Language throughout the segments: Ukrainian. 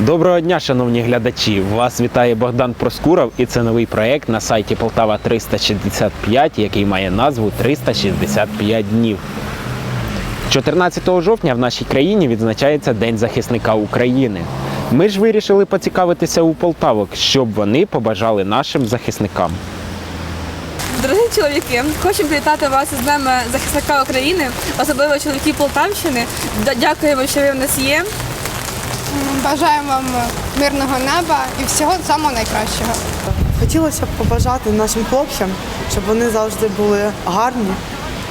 Доброго дня, шановні глядачі! Вас вітає Богдан Проскуров і це новий проект на сайті Полтава 365, який має назву 365 днів. 14 жовтня в нашій країні відзначається День захисника України. Ми ж вирішили поцікавитися у полтавок, щоб вони побажали нашим захисникам. Дорогі чоловіки, хочемо привітати вас з Днем захисника України, особливо чоловіків Полтавщини. Дякуємо, що ви в нас є. Бажаємо вам мирного неба і всього самого найкращого. Хотілося б побажати нашим хлопцям, щоб вони завжди були гарні,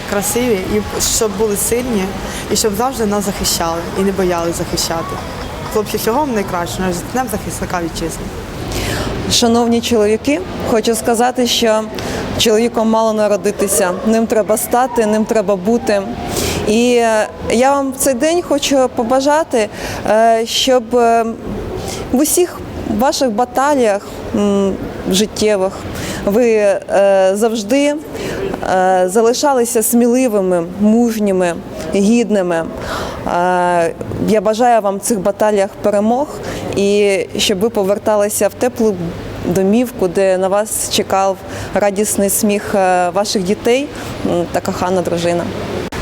красиві, і щоб були сильні, і щоб завжди нас захищали і не боялись захищати. Хлопці, всього вам найкращого, з Днем захисника вітчизни. Шановні чоловіки, хочу сказати, що чоловіком мало народитися, ним треба стати, ним треба бути. І е, я вам в цей день хочу побажати, е, щоб е, в усіх ваших баталіях життєвих ви завжди залишалися сміливими, мужніми, гідними. Я бажаю вам в цих баталіях перемог і щоб ви поверталися в теплу домівку, де на вас чекав радісний сміх ваших дітей та кохана дружина.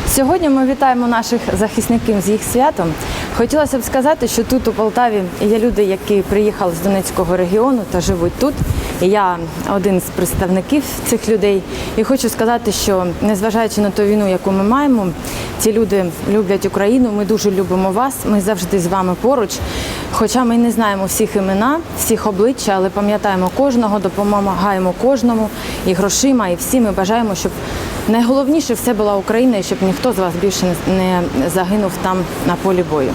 Сьогодні ми вітаємо наших захисників з їх святом. Хотілося б сказати, що тут у Полтаві є люди, які приїхали з Донецького регіону та живуть тут. Я один з представників цих людей. І хочу сказати, що незважаючи на ту війну, яку ми маємо, ці люди люблять Україну. Ми дуже любимо вас. Ми завжди з вами поруч. Хоча ми не знаємо всіх імена, всіх обличчя, але пам'ятаємо кожного, допомагаємо кожному і грошима, і всі ми бажаємо, щоб найголовніше все була Україна і щоб ніхто з вас більше не загинув там на полі бою.